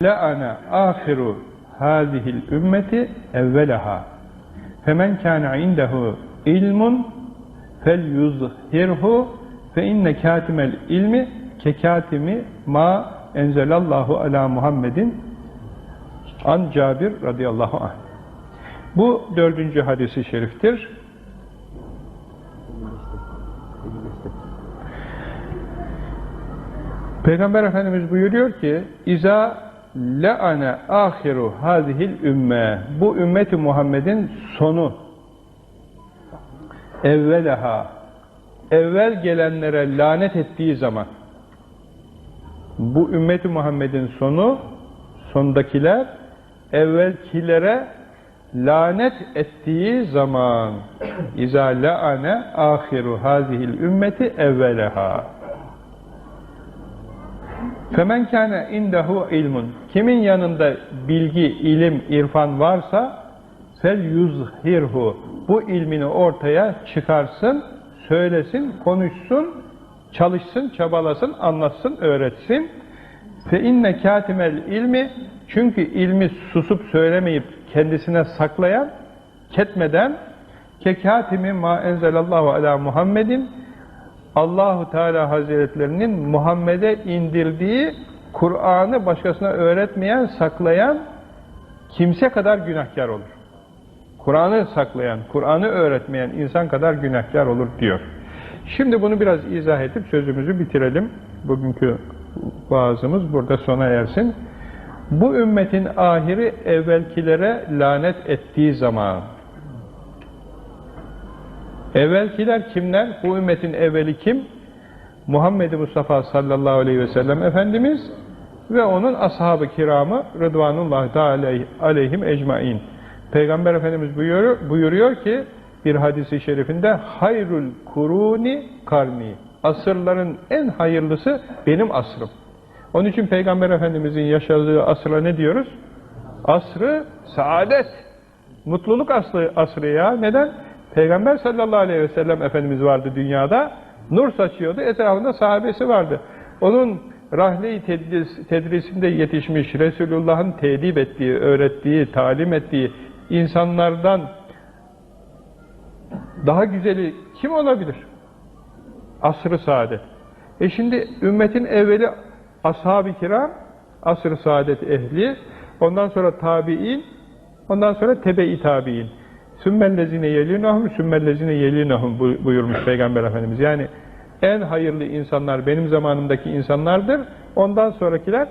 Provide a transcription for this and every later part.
لَأَنَا آخِرُ هَذِهِ الْاُمَّةِ اَوَّلَهَا فَمَنْ كَانَ عِنْدَهُ عِلْمٌ فَلْيُظْهِرْهُ فَاِنَّ كَاتِمَ الْاِلْمِ كَكَاتِمِ مَا اَنْزَلَ اللّٰهُ عَلَى مُحَمَّدٍ An Cabir radıyallahu anh. Bu dördüncü hadisi şeriftir. Peygamber Efendimiz buyuruyor ki İza le'ane ahiru hazihil ümme. Bu ümmeti Muhammed'in sonu. Evvelaha. Evvel gelenlere lanet ettiği zaman. Bu ümmeti Muhammed'in sonu sondakiler evvelkilere lanet ettiği zaman. İza le'ane ahiru hazihil ümmeti evvelaha Femen kâne indehu ilmun. Kimin yanında bilgi, ilim, irfan varsa fel yuzhirhu. Bu ilmini ortaya çıkarsın, söylesin, konuşsun, çalışsın, çabalasın, anlatsın, öğretsin. Fe inne kâtimel ilmi çünkü ilmi susup söylemeyip kendisine saklayan, ketmeden kekâtimi ma enzelallahu ala Muhammedin Allahu Teala Hazretlerinin Muhammed'e indirdiği Kur'an'ı başkasına öğretmeyen, saklayan kimse kadar günahkar olur. Kur'an'ı saklayan, Kur'an'ı öğretmeyen insan kadar günahkar olur diyor. Şimdi bunu biraz izah edip sözümüzü bitirelim. Bugünkü vaazımız burada sona ersin. Bu ümmetin ahiri evvelkilere lanet ettiği zaman Evvelkiler kimler? Bu ümmetin evveli kim? Muhammed Mustafa sallallahu aleyhi ve sellem Efendimiz ve onun ashab-ı kiramı Rıdvanullah aleyh, aleyhim ecmain. Peygamber Efendimiz buyuruyor, buyuruyor ki bir hadisi şerifinde hayrul kuruni karni. Asırların en hayırlısı benim asrım. Onun için Peygamber Efendimizin yaşadığı asra ne diyoruz? Asrı saadet. Mutluluk asrı, asrı ya. Neden? Peygamber sallallahu aleyhi ve sellem Efendimiz vardı dünyada. Nur saçıyordu. Etrafında sahabesi vardı. Onun rahle-i tedris, tedrisinde yetişmiş, Resulullah'ın tedip ettiği, öğrettiği, talim ettiği insanlardan daha güzeli kim olabilir? Asr-ı saadet. E şimdi ümmetin evveli ashab-ı kiram, asr-ı saadet ehli, ondan sonra tabi'in, ondan sonra tebe-i tabi'in. Sümmellezine yelinahum, sümmellezine yelinahum buyurmuş Peygamber Efendimiz. Yani en hayırlı insanlar benim zamanımdaki insanlardır. Ondan sonrakiler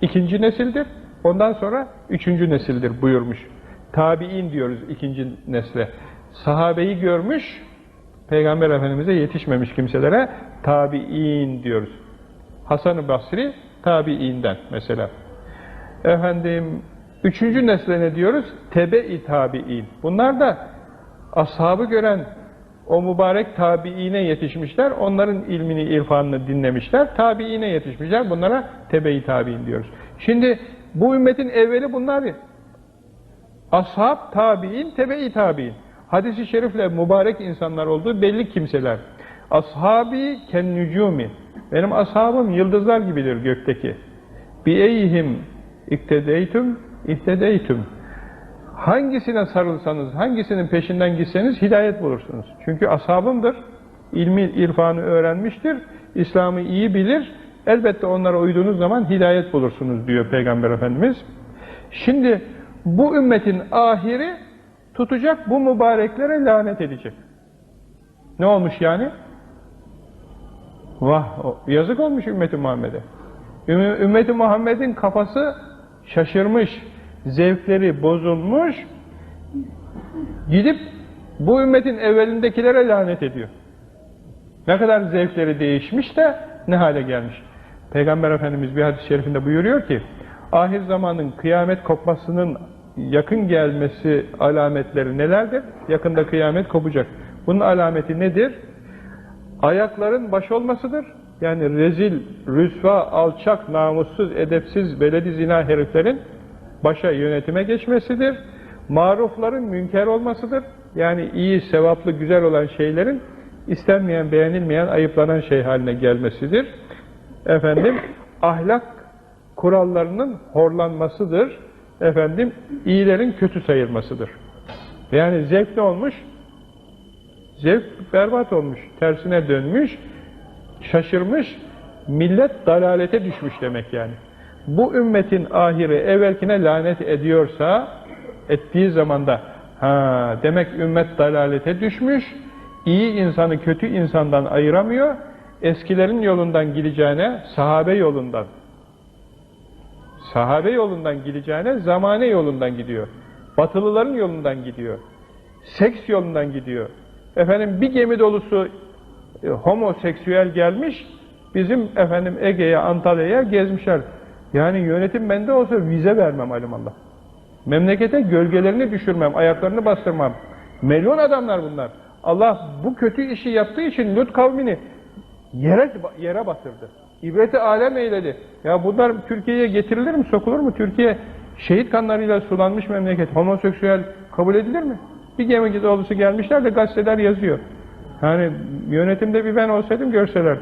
ikinci nesildir. Ondan sonra üçüncü nesildir buyurmuş. Tabi'in diyoruz ikinci nesle. Sahabeyi görmüş, Peygamber Efendimiz'e yetişmemiş kimselere tabi'in diyoruz. Hasan-ı Basri tabi'inden mesela. Efendim Üçüncü nesle ne diyoruz? Tebe-i tabi'in. Bunlar da ashabı gören o mübarek tabiine yetişmişler. Onların ilmini, irfanını dinlemişler. Tabiine yetişmişler. Bunlara tebe-i tabi'in diyoruz. Şimdi bu ümmetin evveli bunlar. Ashab, tabi'in, tebe-i tabi'in. Hadis-i şerifle mübarek insanlar olduğu belli kimseler. Ashabi ken nücumi. Benim ashabım yıldızlar gibidir gökteki. Bi eyhim iktedeytüm İhtedeytüm. Hangisine sarılsanız, hangisinin peşinden gitseniz hidayet bulursunuz. Çünkü ashabımdır. İlmi, irfanı öğrenmiştir. İslam'ı iyi bilir. Elbette onlara uyduğunuz zaman hidayet bulursunuz diyor Peygamber Efendimiz. Şimdi bu ümmetin ahiri tutacak bu mübareklere lanet edecek. Ne olmuş yani? Vah! Yazık olmuş ümmeti Muhammed'e. Ümmeti Muhammed'in kafası şaşırmış, zevkleri bozulmuş, gidip bu ümmetin evvelindekilere lanet ediyor. Ne kadar zevkleri değişmiş de ne hale gelmiş. Peygamber Efendimiz bir hadis-i şerifinde buyuruyor ki, ahir zamanın kıyamet kopmasının yakın gelmesi alametleri nelerdir? Yakında kıyamet kopacak. Bunun alameti nedir? Ayakların baş olmasıdır. Yani rezil, rüsva, alçak, namussuz, edepsiz, beledi zina heriflerin başa yönetime geçmesidir. Marufların münker olmasıdır. Yani iyi, sevaplı, güzel olan şeylerin istenmeyen, beğenilmeyen, ayıplanan şey haline gelmesidir. Efendim, ahlak kurallarının horlanmasıdır. Efendim, iyilerin kötü sayılmasıdır. Yani zevk ne olmuş? Zevk berbat olmuş, tersine dönmüş, şaşırmış, millet dalalete düşmüş demek yani. Bu ümmetin ahiri evvelkine lanet ediyorsa, ettiği zamanda, ha demek ümmet dalalete düşmüş, iyi insanı kötü insandan ayıramıyor, eskilerin yolundan gideceğine, sahabe yolundan, sahabe yolundan gideceğine, zamane yolundan gidiyor. Batılıların yolundan gidiyor. Seks yolundan gidiyor. Efendim bir gemi dolusu e, homoseksüel gelmiş, bizim efendim Ege'ye, Antalya'ya gezmişler. Yani yönetim bende olsa vize vermem alimallah. Memlekete gölgelerini düşürmem, ayaklarını bastırmam. Melun adamlar bunlar. Allah bu kötü işi yaptığı için Lut kavmini yere, yere batırdı. İbreti alem eyledi. Ya bunlar Türkiye'ye getirilir mi, sokulur mu? Türkiye şehit kanlarıyla sulanmış memleket. Homoseksüel kabul edilir mi? Bir gemi dolusu gelmişler de gazeteler yazıyor. Yani yönetimde bir ben olsaydım görseler.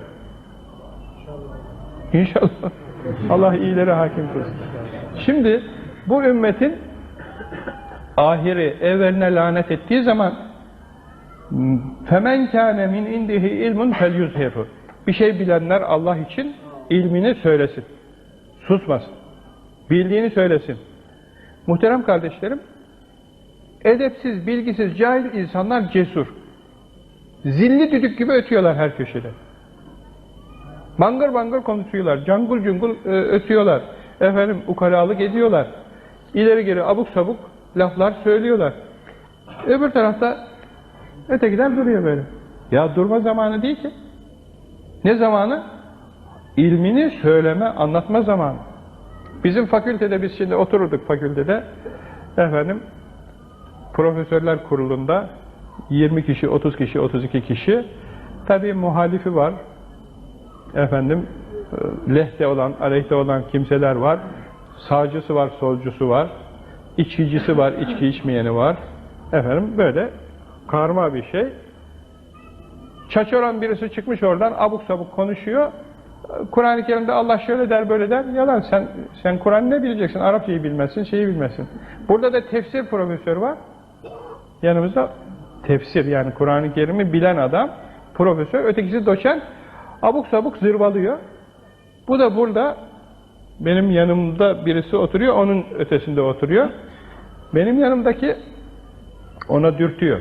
İnşallah. Allah iyileri hakim kılsın. Şimdi bu ümmetin ahiri evveline lanet ettiği zaman femen kâne min indihi ilmun felyuzhiru bir şey bilenler Allah için ilmini söylesin. Susmasın. Bildiğini söylesin. Muhterem kardeşlerim, edepsiz, bilgisiz, cahil insanlar cesur. Zilli düdük gibi ötüyorlar her köşede. Bangır bangır konuşuyorlar, cangul cungul e, ötüyorlar. Efendim ukalalık ediyorlar. İleri geri abuk sabuk laflar söylüyorlar. Öbür tarafta ötekiler duruyor böyle. Ya durma zamanı değil ki. Ne zamanı? İlmini söyleme, anlatma zamanı. Bizim fakültede biz şimdi otururduk fakültede. Efendim profesörler kurulunda 20 kişi, 30 kişi, 32 kişi. Tabi muhalifi var. Efendim e, lehte olan, aleyhte olan kimseler var. Sağcısı var, solcusu var. İçkicisi var, içki içmeyeni var. Efendim böyle karma bir şey. Çaçoran birisi çıkmış oradan abuk sabuk konuşuyor. Kur'an-ı Kerim'de Allah şöyle der böyle der. Yalan sen sen Kur'an ne bileceksin? Arapçayı bilmezsin, şeyi bilmezsin. Burada da tefsir profesörü var. Yanımızda tefsir yani Kur'an-ı Kerim'i bilen adam profesör, ötekisi doçent abuk sabuk zırvalıyor. Bu da burada benim yanımda birisi oturuyor, onun ötesinde oturuyor. Benim yanımdaki ona dürtüyor.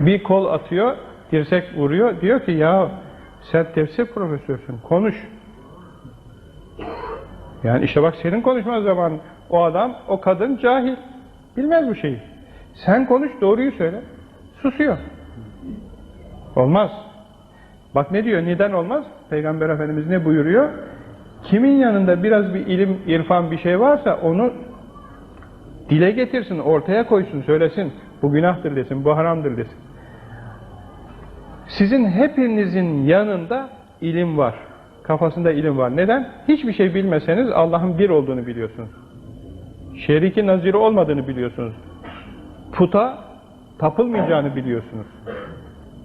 Bir kol atıyor, dirsek vuruyor. Diyor ki ya sen tefsir profesörsün, konuş. Yani işte bak senin konuşma zaman o adam, o kadın cahil. Bilmez bu şeyi. Sen konuş, doğruyu söyle. Susuyor. Olmaz. Bak ne diyor, neden olmaz? Peygamber Efendimiz ne buyuruyor? Kimin yanında biraz bir ilim, irfan bir şey varsa onu dile getirsin, ortaya koysun, söylesin. Bu günahtır desin, bu haramdır desin. Sizin hepinizin yanında ilim var. Kafasında ilim var. Neden? Hiçbir şey bilmeseniz Allah'ın bir olduğunu biliyorsunuz. Şeriki naziri olmadığını biliyorsunuz. Puta tapılmayacağını biliyorsunuz.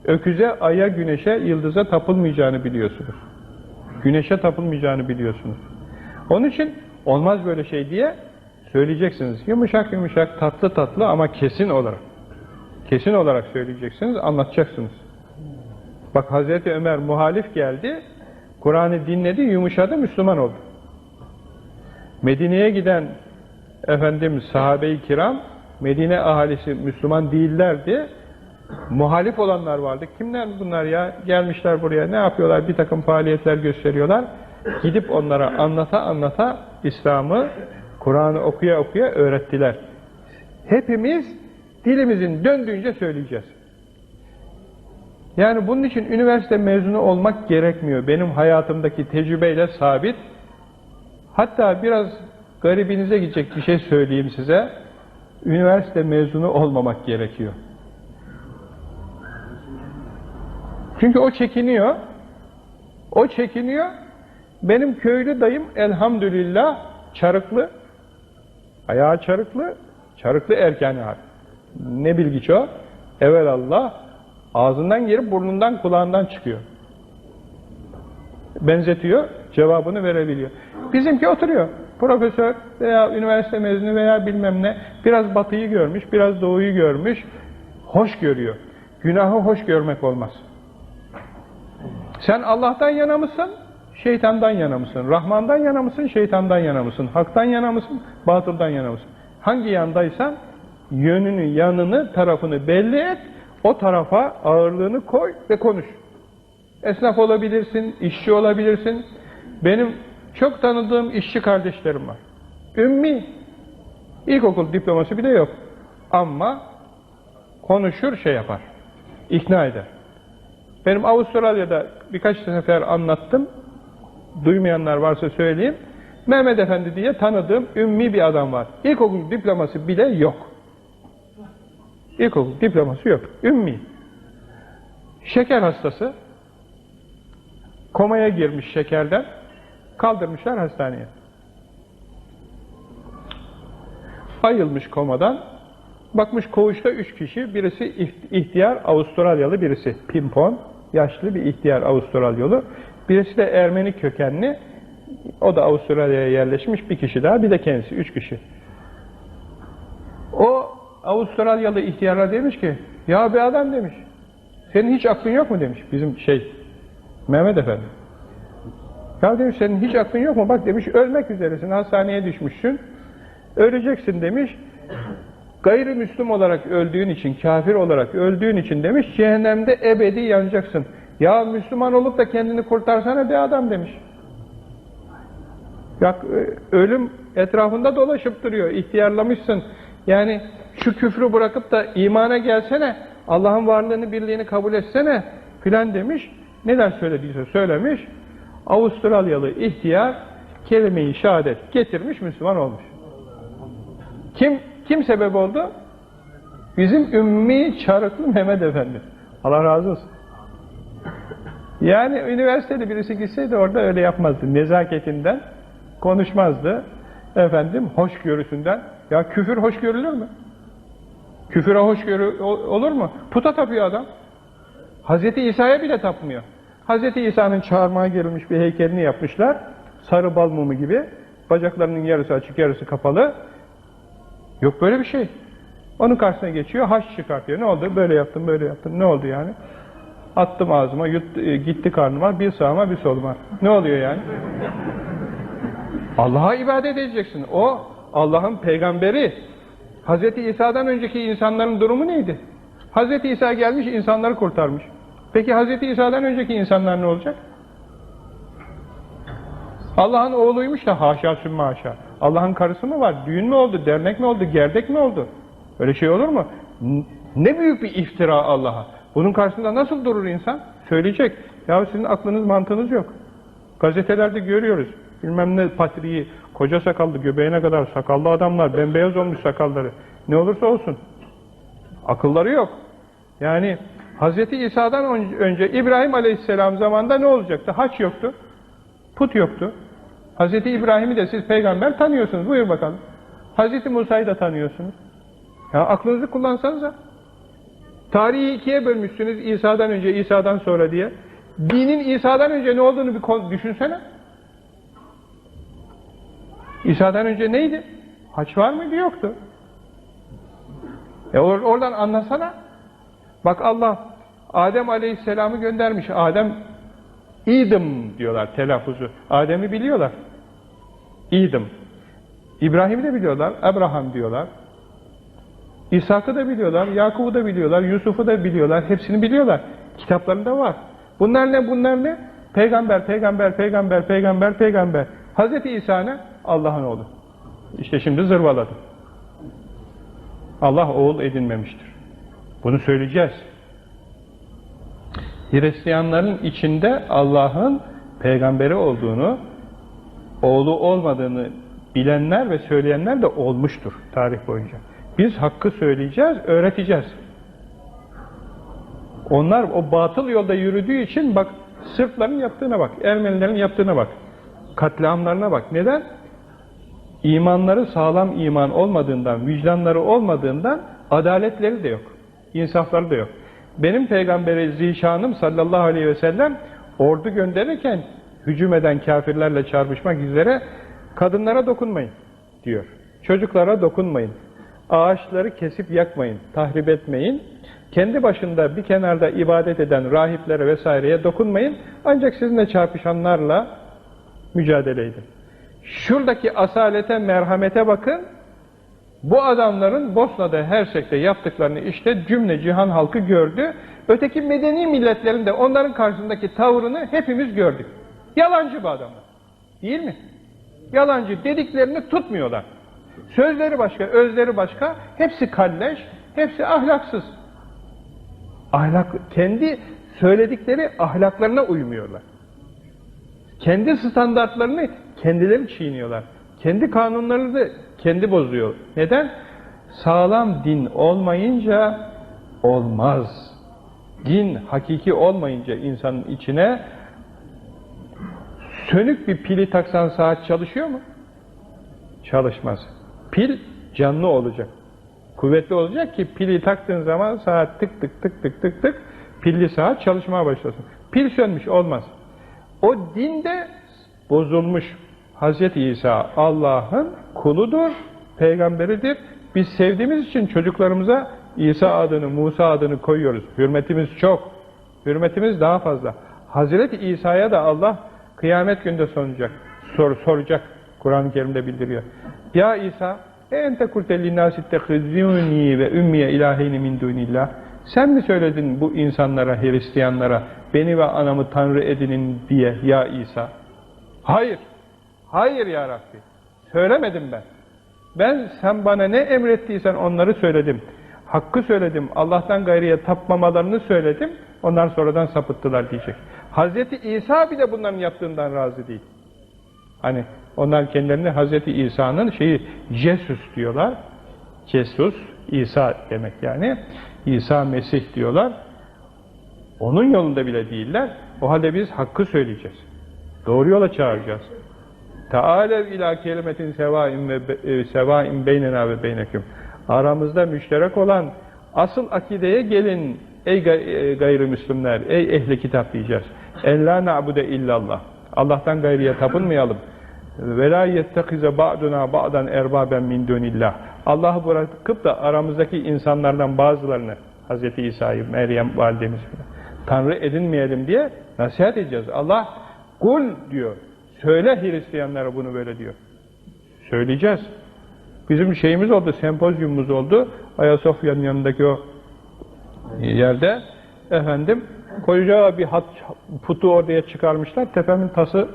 Öküze, aya, güneşe, yıldıza tapılmayacağını biliyorsunuz. Güneşe tapılmayacağını biliyorsunuz. Onun için olmaz böyle şey diye söyleyeceksiniz. Yumuşak yumuşak, tatlı tatlı ama kesin olarak. Kesin olarak söyleyeceksiniz, anlatacaksınız. Bak Hazreti Ömer muhalif geldi, Kur'an'ı dinledi, yumuşadı, Müslüman oldu. Medine'ye giden efendim sahabe-i kiram, Medine ahalisi Müslüman değillerdi. Muhalif olanlar vardı. Kimler bunlar ya? Gelmişler buraya, ne yapıyorlar? Bir takım faaliyetler gösteriyorlar. Gidip onlara anlata anlata İslam'ı, Kur'an'ı okuya okuya öğrettiler. Hepimiz dilimizin döndüğünce söyleyeceğiz. Yani bunun için üniversite mezunu olmak gerekmiyor. Benim hayatımdaki tecrübeyle sabit. Hatta biraz garibinize gidecek bir şey söyleyeyim size. Üniversite mezunu olmamak gerekiyor. Çünkü o çekiniyor. O çekiniyor. Benim köylü dayım elhamdülillah çarıklı. Ayağı çarıklı. Çarıklı erken Ne bilgiç o? Evelallah ağzından girip burnundan kulağından çıkıyor. Benzetiyor. Cevabını verebiliyor. Bizimki oturuyor. Profesör veya üniversite mezunu veya bilmem ne biraz batıyı görmüş, biraz doğuyu görmüş. Hoş görüyor. Günahı hoş görmek olmaz. Sen Allah'tan yana mısın? Şeytandan yana mısın? Rahmandan yana mısın? Şeytandan yana mısın? Haktan yana mısın? Batıldan yana mısın? Hangi yandaysan yönünü, yanını, tarafını belli et. O tarafa ağırlığını koy ve konuş. Esnaf olabilirsin, işçi olabilirsin. Benim çok tanıdığım işçi kardeşlerim var. Ümmi. İlkokul diploması bile yok. Ama konuşur şey yapar. İkna eder. Benim Avustralya'da birkaç sefer anlattım. Duymayanlar varsa söyleyeyim. Mehmet Efendi diye tanıdığım ümmi bir adam var. İlkokul diploması bile yok. İlkokul diploması yok. Ümmi. Şeker hastası. Komaya girmiş şekerden. Kaldırmışlar hastaneye. Ayılmış komadan. Bakmış koğuşta üç kişi. Birisi ihtiyar Avustralyalı birisi. Pimpon. Yaşlı bir ihtiyar Avustralyalı. Birisi de Ermeni kökenli. O da Avustralya'ya yerleşmiş bir kişi daha. Bir de kendisi. Üç kişi. O Avustralyalı ihtiyara demiş ki ya bir adam demiş. Senin hiç aklın yok mu demiş. Bizim şey Mehmet Efendi. Ya demiş senin hiç aklın yok mu? Bak demiş ölmek üzeresin. Hastaneye düşmüşsün. Öleceksin demiş. Gayrimüslim olarak öldüğün için, kafir olarak öldüğün için demiş, cehennemde ebedi yanacaksın. Ya Müslüman olup da kendini kurtarsana bir adam demiş. Ya ölüm etrafında dolaşıp duruyor, ihtiyarlamışsın. Yani şu küfrü bırakıp da imana gelsene, Allah'ın varlığını, birliğini kabul etsene filan demiş. Neler söylediyse söylemiş. Avustralyalı ihtiyar kelime-i şehadet getirmiş, Müslüman olmuş. Kim kim sebep oldu? Bizim ümmi çarıklı Mehmet Efendi. Allah razı olsun. Yani üniversitede birisi gitseydi orada öyle yapmazdı. Nezaketinden konuşmazdı. Efendim hoşgörüsünden. Ya küfür hoş görülür mü? Küfüre hoşgörü olur mu? Puta tapıyor adam. Hazreti İsa'ya bile tapmıyor. Hazreti İsa'nın çağırmaya gerilmiş bir heykelini yapmışlar. Sarı bal mumu gibi. Bacaklarının yarısı açık yarısı kapalı. Yok böyle bir şey. Onun karşısına geçiyor, haş çıkartıyor. Ne oldu? Böyle yaptım, böyle yaptım. Ne oldu yani? Attım ağzıma, yut, e, gitti karnıma, bir sağıma, bir soluma. Ne oluyor yani? Allah'a ibadet edeceksin. O, Allah'ın peygamberi. Hz. İsa'dan önceki insanların durumu neydi? Hz. İsa gelmiş, insanları kurtarmış. Peki Hz. İsa'dan önceki insanlar ne olacak? Allah'ın oğluymuş da haşa sümme haşa. Allah'ın karısı mı var? Düğün mü oldu? Dernek mi oldu? Gerdek mi oldu? Öyle şey olur mu? Ne büyük bir iftira Allah'a. Bunun karşısında nasıl durur insan? Söyleyecek. Ya sizin aklınız mantığınız yok. Gazetelerde görüyoruz. Bilmem ne patriği, koca sakallı, göbeğine kadar sakallı adamlar, bembeyaz olmuş sakalları. Ne olursa olsun. Akılları yok. Yani Hz. İsa'dan önce İbrahim Aleyhisselam zamanında ne olacaktı? Haç yoktu. Put yoktu. Hz. İbrahim'i de siz peygamber tanıyorsunuz. Buyur bakalım. Hz. Musa'yı da tanıyorsunuz. Ya aklınızı kullansanıza. Tarihi ikiye bölmüşsünüz İsa'dan önce, İsa'dan sonra diye. Dinin İsa'dan önce ne olduğunu bir düşünsene. İsa'dan önce neydi? Haç var mıydı? Yoktu. E or oradan anlasana. Bak Allah Adem Aleyhisselam'ı göndermiş. Adem İdim diyorlar telaffuzu. Adem'i biliyorlar. İdim. İbrahim'i de biliyorlar. Abraham diyorlar. İshak'ı da biliyorlar. Yakup'u da biliyorlar. Yusuf'u da biliyorlar. Hepsini biliyorlar. Kitaplarında var. Bunlar ne? Bunlar ne? Peygamber, peygamber, peygamber, peygamber, peygamber. Hazreti İsa ne? Allah'ın oğlu. İşte şimdi zırvaladı. Allah oğul edinmemiştir. Bunu söyleyeceğiz. Hristiyanların içinde Allah'ın peygamberi olduğunu, oğlu olmadığını bilenler ve söyleyenler de olmuştur tarih boyunca. Biz hakkı söyleyeceğiz, öğreteceğiz. Onlar o batıl yolda yürüdüğü için bak Sırpların yaptığına bak, Ermenilerin yaptığına bak, katliamlarına bak. Neden? İmanları sağlam iman olmadığından, vicdanları olmadığından adaletleri de yok, insafları da yok. Benim peygamberi zişanım sallallahu aleyhi ve sellem ordu gönderirken hücum eden kafirlerle çarpışmak üzere kadınlara dokunmayın diyor. Çocuklara dokunmayın. Ağaçları kesip yakmayın, tahrip etmeyin. Kendi başında bir kenarda ibadet eden rahiplere vesaireye dokunmayın. Ancak sizinle çarpışanlarla mücadele edin. Şuradaki asalete, merhamete bakın. Bu adamların Bosna'da, Hersek'te yaptıklarını işte cümle cihan halkı gördü. Öteki medeni milletlerin de onların karşısındaki tavrını hepimiz gördük. Yalancı bu adamlar. Değil mi? Yalancı dediklerini tutmuyorlar. Sözleri başka, özleri başka, hepsi kalleş, hepsi ahlaksız. Ahlak, kendi söyledikleri ahlaklarına uymuyorlar. Kendi standartlarını kendileri çiğniyorlar. Kendi kanunlarını da kendi bozuyor. Neden? Sağlam din olmayınca olmaz. Din hakiki olmayınca insanın içine sönük bir pili taksan saat çalışıyor mu? Çalışmaz. Pil canlı olacak. Kuvvetli olacak ki pili taktığın zaman saat tık tık tık tık tık tık pilli saat çalışmaya başlasın. Pil sönmüş olmaz. O dinde bozulmuş. Hz. İsa Allah'ın kuludur, peygamberidir. Biz sevdiğimiz için çocuklarımıza İsa adını, Musa adını koyuyoruz. Hürmetimiz çok. Hürmetimiz daha fazla. Hazreti İsa'ya da Allah kıyamet günde soracak. Sor, soracak. Kur'an-ı Kerim'de bildiriyor. Ya İsa, ente kurte linnâsi tehizûnî ve ümmiye ilâheyni min dûnillah. Sen mi söyledin bu insanlara, Hristiyanlara, beni ve anamı Tanrı edinin diye ya İsa? Hayır. Hayır ya Rabbi. Söylemedim ben. Ben sen bana ne emrettiysen onları söyledim. Hakkı söyledim. Allah'tan gayriye tapmamalarını söyledim. Onlar sonradan sapıttılar diyecek. Hazreti İsa bile bunların yaptığından razı değil. Hani onlar kendilerini Hazreti İsa'nın şeyi Jesus diyorlar. Jesus, İsa demek yani. İsa Mesih diyorlar. Onun yolunda bile değiller. O halde biz hakkı söyleyeceğiz. Doğru yola çağıracağız. Teâlev ilâ kelimetin sevâin ve e, sevâin beynena ve beyneküm. Aramızda müşterek olan asıl akideye gelin ey e, gayrimüslimler, ey ehli kitap diyeceğiz. En la na'bude illallah. Allah'tan gayriye tapınmayalım. Ve la yettekize ba'duna ba'dan erbaben min dunillah. Allah'ı bırakıp da aramızdaki insanlardan bazılarını Hz. İsa'yı, Meryem validemiz Tanrı edinmeyelim diye nasihat edeceğiz. Allah kul diyor. Söyle Hristiyanlara bunu böyle diyor. Söyleyeceğiz. Bizim şeyimiz oldu, sempozyumumuz oldu. Ayasofya'nın yanındaki o yerde efendim koyacağı bir hat, putu oraya çıkarmışlar. Tepemin tası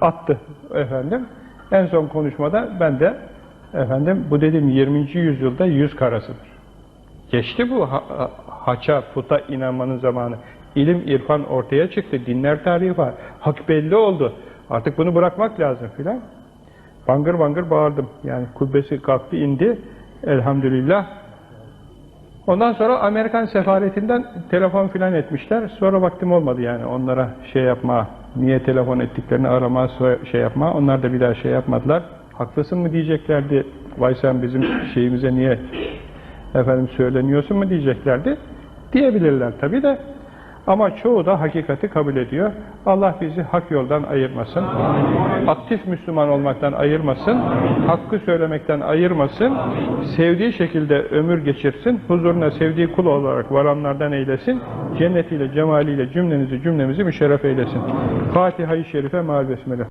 attı efendim. En son konuşmada ben de efendim bu dedim 20. yüzyılda yüz karasıdır. Geçti bu ha haça, puta inanmanın zamanı. İlim, irfan ortaya çıktı. Dinler tarihi var. Hak belli oldu. Artık bunu bırakmak lazım filan. Bangır bangır bağırdım. Yani kubbesi kalktı indi. Elhamdülillah. Ondan sonra Amerikan sefaretinden telefon filan etmişler. Sonra vaktim olmadı yani onlara şey yapma, niye telefon ettiklerini arama, şey yapma. Onlar da bir daha şey yapmadılar. Haklısın mı diyeceklerdi. Vay sen bizim şeyimize niye efendim söyleniyorsun mu diyeceklerdi. Diyebilirler tabi de. Ama çoğu da hakikati kabul ediyor. Allah bizi hak yoldan ayırmasın. Aktif Müslüman olmaktan ayırmasın. Hakkı söylemekten ayırmasın. Sevdiği şekilde ömür geçirsin. Huzuruna sevdiği kul olarak varanlardan eylesin. Cennetiyle, cemaliyle cümlenizi cümlemizi müşerref eylesin. Fatiha-i Şerife Meal Besmele.